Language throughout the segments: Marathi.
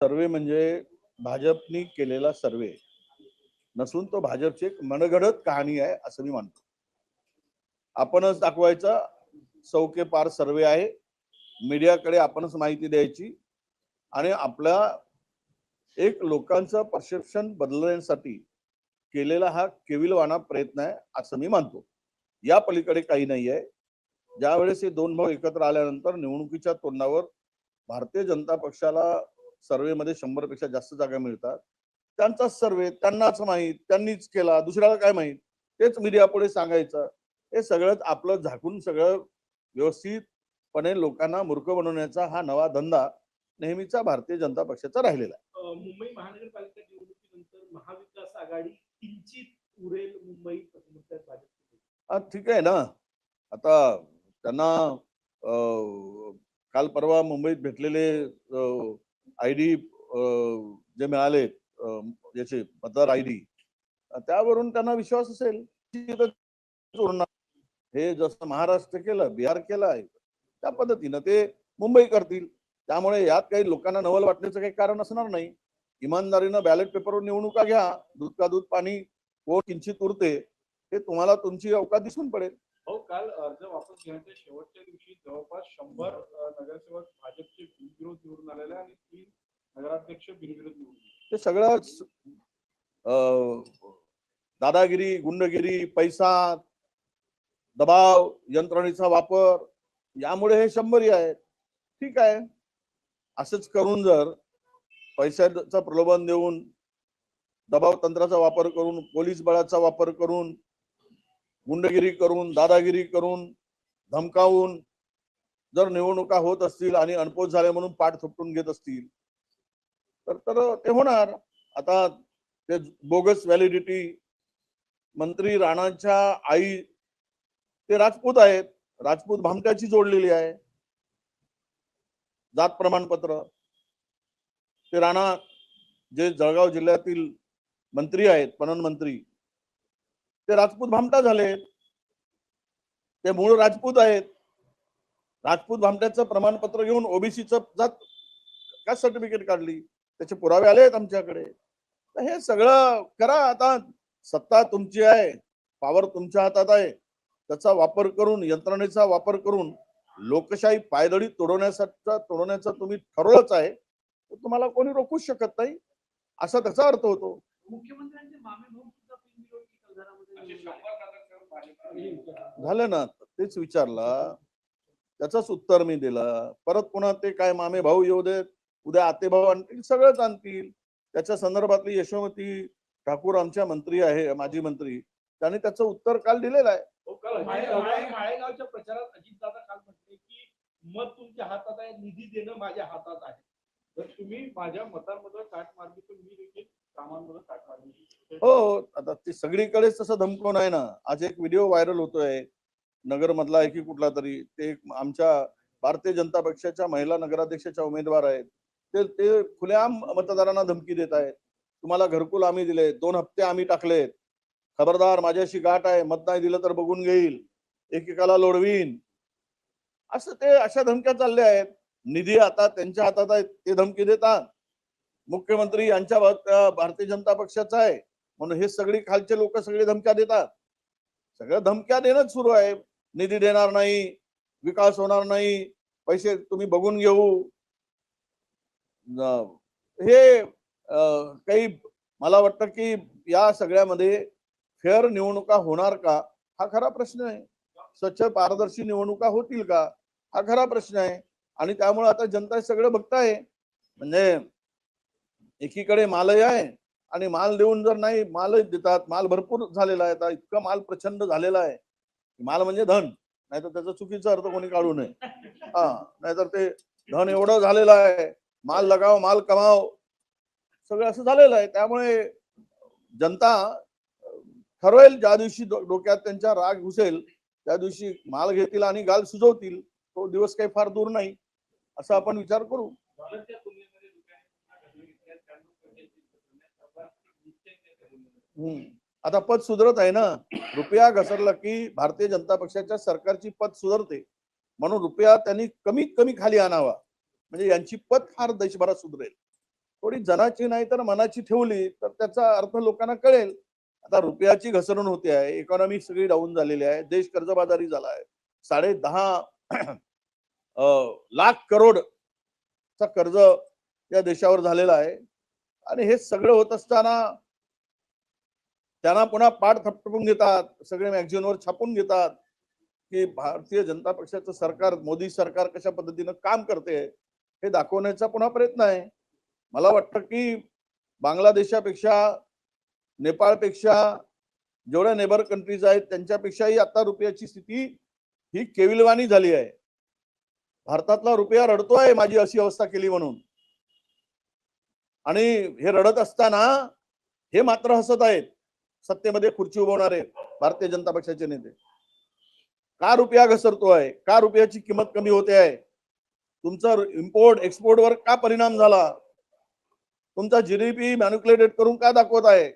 सर्वे म्हणजे भाजपनी केलेला सर्वे. नसून तो भाजपची एक मनगडत कहाणी आहे असं मी मानतो. आपणच दाखवायचा सौके पार सर्वे आहे. मीडियाकडे आपणच माहिती द्यायची. आणि आपल्या एक लोकांचं परसेप्शन बदलण्यासाठी केलेला हा केविलवाना प्रयत्न आहे असं मी मानतो. या पलीकडे काही नाही आहे. ज्यावेळेस हे दोन भाऊ एकत्र आल्यानंतर निवडणुकीच्या तोंडावर भारतीय जनता पक्षाला सर्वेमध्ये शंभरपेक्षा जास्त जागा मिळतात. त्यांचाच सर्वे त्यांनाच माहीत त्यांनीच केला दुसऱ्याला काय माहीत? तेच मीडिया पुढे सांगायचं. हे सगळंच आपलं झाकून सगळं व्यवस्थितपणे लोकांना मूर्ख बनवण्याचा हा नवा धंदा नेहमीचा भारतीय जनता पक्षाचा राहिलेला आहे. मुंबई महानगरपालिका निवडणुकीनंतर महाविकास आघाडी किंचित उरेल मुंबई असं म्हणतात भाजप हा ठीक आहे ना. आता त्यांना काल परवा मुंबईत भेटलेले आय डी जे मिळाले याचे मतदार आय डी त्यावरून त्यांना विश्वास असेल की हे जसं महाराष्ट्र केलं बिहार केलं आहे त्या पद्धतीनं ते मुंबई करतील. त्यामुळे यात काही लोकांना नवल वाटण्याचं काही कारण असणार नाही. इमानदारीनं बॅलेट पेपरवर निवडणुका घ्या. दूध का दूध पाणी कोण किंचित उरते हे तुम्हाला तुमची अवकाश दिसून पडेल. हो काल अर्ज वापस घेण्याच्या शेवटच्या दिवशी जवळपास शंभर नगरसेवक भाजपचे बिनविरोध निवडून आलेले आणि तीन नगराध्यक्ष बिनविरोध निवडून ते सगळं अं, दादागिरी गुंडगिरी पैसा दबाव यंत्रणेचा वापर यामुळे हे शंभरी आहे ठीक आहे. असंच करून जर पैशाचं प्रलोभन देऊन दबाव तंत्राचा वापर करून पोलीस बळाचा वापर करून गुंडगिरी करून दादागिरी करून धमकावून जर निवडणुका होत असतील आणि अनपोच झाले म्हणून पाठ थोपटून घेत असतील तर तर ते होणार. आता ते बोगस व्हॅलिडिटी मंत्री राणाच्या आई ते राजपूत आहेत. राजपूत भामट्याची जोडलेली आहे. जात प्रमाणपत्र. ते राणा जे जळगाव जिल्ह्यातील मंत्री आहेत पणन मंत्री ते राजपूत भामटा झाले. ते मूळ राजपूत आहेत. राजपूत भामट्याचं प्रमाणपत्र घेऊन ओबीसीचं जात काय सर्टिफिकेट काढली? त्याचे पुरावे आले आहेत आमच्याकडे. तर हे सगळं करा आता. सत्ता तुमची आहे. पॉवर तुमच्या हातात आहे. त्याचा वापर करून यंत्रणेचा वापर करून लोकशाही पायदळी तोडवण्याचा तोडवण्याचं तुम्ही ठरवलंच आहे. तर तुम्हाला कोणी रोखूच शकत नाही. असा त्याचा अर्थ होतो. मुख्यमंत्र्यांचे झालं ना तेच विचारला. त्याचंच उत्तर मी दिलं. परत पुन्हा ते काय मामे भाऊ येऊ देत उद्या आते भाऊ आणतील सगळंच आणतील. त्याच्या संदर्भातली यशोमती ठाकूर आमच्या मंत्री आहे माजी मंत्री. त्यांनी त्याचं उत्तर काल दिलेलं आहे. हो, माळेगावच्या प्रचारात अजितदादा काल म्हटले की मत तुमच्या हातात आहे निधी देणं माझ्या हातात आहे. तर तुम्ही माझ्या मतांमध्ये मारली तर मी देखील हो आता ते सगळीकडेच तसं धमकवून आहे ना. आज एक व्हिडिओ व्हायरल होतोय. नगर मधला आहे की कुठला तरी. ते आमच्या भारतीय जनता पक्षाच्या महिला नगराध्यक्षाच्या उमेदवार आहेत. ते ते खुलेआम मतदारांना धमकी देत आहेत. तुम्हाला घरकुल आम्ही दिले दोन हप्ते आम्ही टाकलेत. खबरदार माझ्याशी गाठ आहे. मत नाही दिलं तर बघून घेईल. एकेकाला लोडवीन. असं ते अशा धमक्या चालल्या आहेत. निधी आता त्यांच्या हातात आहे ते धमकी देतात. मुख्यमंत्री यांच्या भारतीय जनता पक्षाचा आहे. म्हणून हे सगळी खालचे लोक सगळे धमक्या देतात. सगळ्या धमक्या देणंच सुरू आहे. निधी देणार नाही विकास होणार नाही पैसे तुम्ही बघून घेऊ. हे काही मला वाटतं की या सगळ्यामध्ये फेअर निवडणुका होणार का? हा खरा प्रश्न आहे. स्वच्छ पारदर्शी निवडणुका होतील का? हा खरा प्रश्न आहे. आणि त्यामुळे आता जनता सगळं बघताय. म्हणजे एकीकडे मालही आहे आणि माल देऊन जर नाही मालच देतात माल भरपूर झालेला आहे आता इतका माल प्रचंड झालेला आहे. माल म्हणजे धन नाहीतर त्याचा चुकीचा अर्थ कोणी काढू नये. हा नाहीतर ते धन एवढं झालेलं आहे माल लगाव माल कमाव सगळं असं झालेलं आहे. त्यामुळे जनता ठरवेल ज्या दिवशी डोक्यात त्यांच्या राग घुसेल त्या दिवशी माल घेतील आणि गाल सुजवतील तो दिवस काही फार दूर नाही. असा आपण विचार करू डॉलरच्या तुलनेमध्ये रुपयाने पुन्हा घसरण घेतली आहे. त्यामुळे पैशाची घसरण्यास आपण निश्चय केलेला आहे. हम्म. आता पद सुधरत आहे ना. रुपया घसरला की भारतीय जनता पक्षाच्या सरकारची पद सुधरते. म्हणून रुपया त्यांनी कमीत कमी खाली आणावा. म्हणजे यांची पद फार देशभरात सुधरेल. थोडी जनाची नाही तर मनाची ठेवली तर त्याचा अर्थ लोकांना कळेल. आता रुपयाची घसरण होते आहे इकॉनॉमी सगळी डाऊन झालेली आहे देश कर्जबाजारी झाला आहे. साडे दहा अं, लाख करोड चा कर्ज या देशावर झालेला आहे. आणि हे सगळं होत असताना त्यांना पुन्हा पाठ थपटपून घेतात सगळे मॅगझिनवर छापून घेतात की भारतीय जनता पक्षाचं सरकार मोदी सरकार कशा पद्धतीनं काम करते हे दाखवण्याचा पुन्हा प्रयत्न आहे. मला वाटतं की बांगलादेशापेक्षा नेपाळपेक्षा जेवढ्या नेबर कंट्रीज आहेत त्यांच्यापेक्षाही आता रुपयाची स्थिती ही केविलवाणी झाली आहे. भारतातला रुपया रडतोय माझी अशी अवस्था केली म्हणून. आणि हे रडत असताना हे मात्र हसत आहेत. सत्तेमध्ये खुर्ची उभवणारे भारतीय जनता पक्षाचे नेते. का रुपया घसरतोय? का रुपयाची किंमत कमी होते आहे? तुमचा इम्पोर्ट एक्सपोर्ट वर का परिणाम झाला? तुमचा जीडीपी मॅन्युक्युलेटेड करून का दाखवत आहे?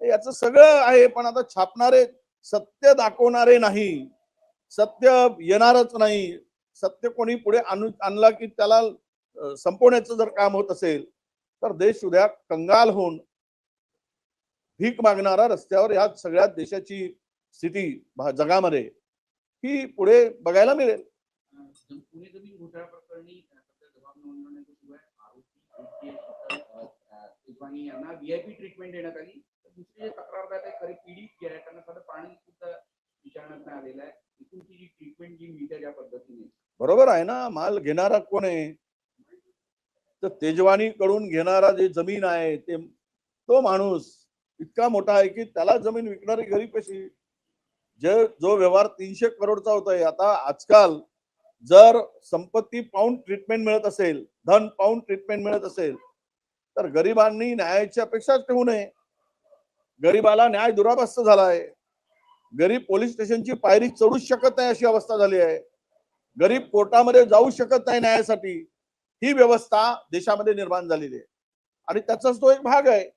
याचं सगळं आहे पण आता छापणारे सत्य दाखवणारे नाही. सत्य येणारच नाही. सत्य कोणी पुढे आणू आणला की त्याला संपवण्याचं जर काम होत असेल तर देश उद्या कंगाल होऊन भीक मागणारा रस्त्यावर या सगळ्या देशाची स्थिती जगामध्ये ही पुढे बघायला मिळेल. बरोबर आहे ना माल घेणारा कोण आहे? तर तेजवानी कडून घेणारा जे जमीन आहे ते तो माणूस इतका मोठा आहे की त्याला जमीन विकणारी गरीब कशी? जे जो व्यवहार तीनशे करोडचा होतोय आता आजकाल जर संपत्ती पाहून ट्रीटमेंट मिळत असेल धन पाहून ट्रीटमेंट मिळत असेल तर गरिबांनी न्यायाची अपेक्षाच ठेवू नये. गरिबाला न्याय दुराभास्त झाला आहे गरीब पोलीस स्टेशनची पायरी चढूच शकत नाही अशी अवस्था झाली आहे. गरीब कोर्टामध्ये जाऊ शकत नाही न्यायासाठी. ही व्यवस्था देशामध्ये निर्माण झालेली आहे. आणि त्याचाच तो एक भाग आहे.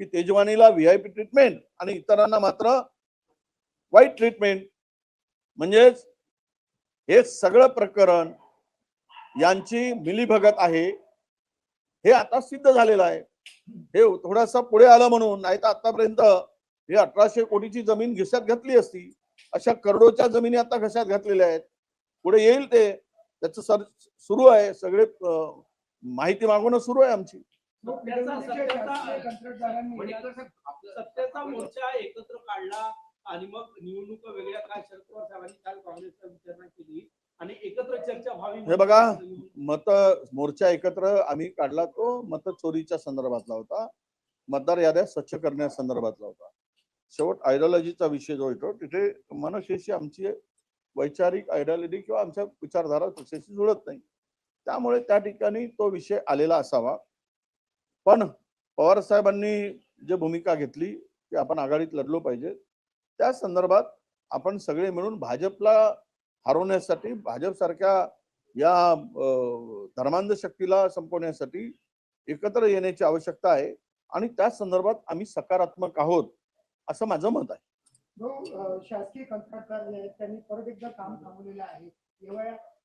की तेजवानीला व्हीआयपी ट्रीटमेंट आणि इतरांना मात्र वाईट ट्रीटमेंट म्हणजेच हे सगळं प्रकरण यांची मिलीभगत आहे. हे आता सिद्ध झालेलं आहे. हे थोडासा पुढे आलं म्हणून नाही तर आतापर्यंत हे अठराशे कोटीची जमीन घिशात घातली असती. अशा करोडोच्या जमिनी आता घशात घातलेल्या आहेत. पुढे येईल ते. त्याचं सर सुरू आहे. सगळे माहिती मागवणं सुरू आहे आमची. सत्याचा मोर्चा एकत्र काढला आणि मग निवडणुका वेगळ्या काय? शरद पवार साहेबांनी काल काँग्रेसचा विचारणा केली आणि एकत्र चर्चा व्हावी हे बघा मत मोर्चा एकत्र आम्ही काढला तो मत चोरीच्या संदर्भातला होता. मतदार याद्या स्वच्छ करण्यासंदर्भातला होता. शेवट आयडिओलॉजीचा विषय जो येतो तिथे मनशेशी आमची वैचारिक आयडिओलॉजी किंवा आमच्या विचारधारा जुळत नाही. त्यामुळे त्या ठिकाणी तो विषय आलेला असावा. पण पवार साहेबांनी जी भूमिका घेतली की आपण आघाडीत लढलो पाहिजे त्या संदर्भात आपण सगळे मिळून भाजपला हरवण्यासाठी भाजपसारख्या या धर्मांध शक्तीला संपवण्यासाठी एकत्र येण्याची आवश्यकता आहे आणि त्या संदर्भात आम्ही सकारात्मक आहोत असं माझं मत आहे. शासकीय कंत्राटदार जे आहेत त्यांनी परत एकदा काम थांबवलेलं आहे.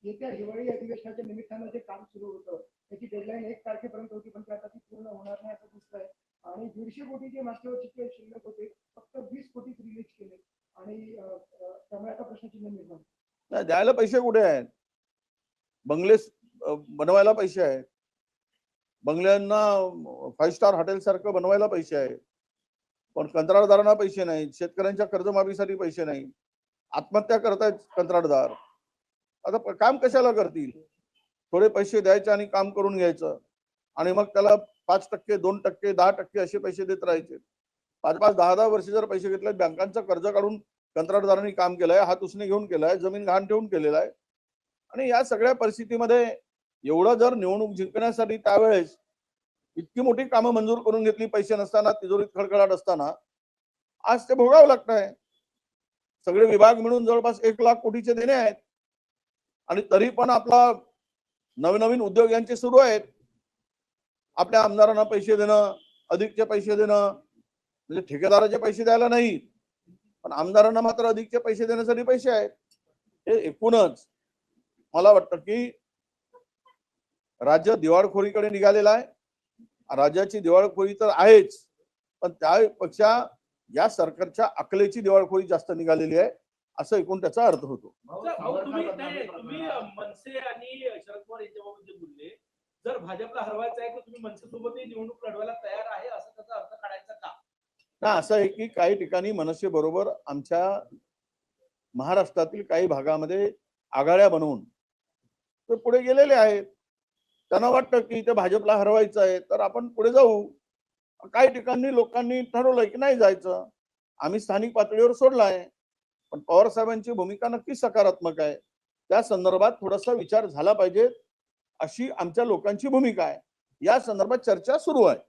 येत्या हिवाळी अधिवेशनाच्या निमित्तानं जे काम सुरू होतं. त्याची डेडलाईन एक तारखेपर्यंत होती पण ती आता ती पूर्ण होणार नाही असं दिसतंय. आणि दीडशे कोटी जे मागच्या वर्षीचे शिल्लक होते फक्त वीस कोटीच रिलीज केले. आणि त्यामुळे आता प्रश्नचिन्ह निर्माण द्यायला पैसे कुठे आहेत? बंगले बनवायला पैसे आहेत. बंगल्यांना फाईव्ह स्टार हॉटेल सारखं बनवायला पैसे आहेत. पण कंत्राटदारांना पैसे नाहीत. शेतकऱ्यांच्या कर्जमाफीसाठी पैसे नाही आत्महत्या करतायत कंत्राटदार. आता काम कशाला करतील? थोडे पैसे द्यायचे आणि काम करून घ्यायचं. आणि मग त्याला पाच टक्के दोन टक्के दहा टक्के असे पैसे देत राहायचे. पाच पाच दहा दहा वर्ष जर पैसे घेतले बँकांचं कर्ज काढून कंत्राटदारांनी काम केलंय हात उसने घेऊन केलाय जमीन घाण ठेवून केलेला आहे. आणि या सगळ्या परिस्थितीमध्ये एवढं जर निवडणूक जिंकण्यासाठी त्यावेळेस इतकी मोठी कामं मंजूर करून घेतली पैसे नसताना तिजोरीत खडखडाट असताना आज ते भोगावं लागतंय. सगळे विभाग मिळून जवळपास एक लाख कोटीचे देणे आहेत. आणि तरी पण आपला नवीन नवीन उद्योग यांचे सुरू आहेत. आपल्या आमदारांना पैसे देणं अधिकचे पैसे देणं म्हणजे ठेकेदाराचे पैसे द्यायला नाही. पण आमदारांना मात्र अधिकचे पैसे देण्यासाठी पैसे आहेत. हे एकूणच मला वाटतं की राज्य दिवाळखोरीकडे निघालेलं आहे. राज्याची दिवाळखोरी तर आहेच. पण त्यापेक्षा या सरकारच्या अकलेची दिवाळखोरी जास्त निघालेली आहे. असं एकूण त्याचा अर्थ होतो. मनसे आणि शरद पवार यांच्याबाबत बोलले. जर भाजपला हरवायचं आहे तर तुम्ही मनसे सोबतही निवडणूक लढवायला तयार आहे असं त्याचा अर्थ काढायचा का? ना असं आहे की काही ठिकाणी मनसे बरोबर आमच्या महाराष्ट्रातील काही भागामध्ये आघाड्या बनवून ते पुढे गेलेले आहेत. त्यांना वाटतं की ते भाजपला हरवायचं आहे तर आपण पुढे जाऊ. काही ठिकाणी लोकांनी ठरवलंय की नाही जायचं. आम्ही स्थानिक पातळीवर सोडलाय. पण पवार साहेबांची भूमिका नक्की सकारात्मक आहे. त्या संदर्भात थोडासा विचार झाला पाहिजे अशी आमच्या लोकांची भूमिका आहे. या संदर्भात चर्चा सुरू आहे.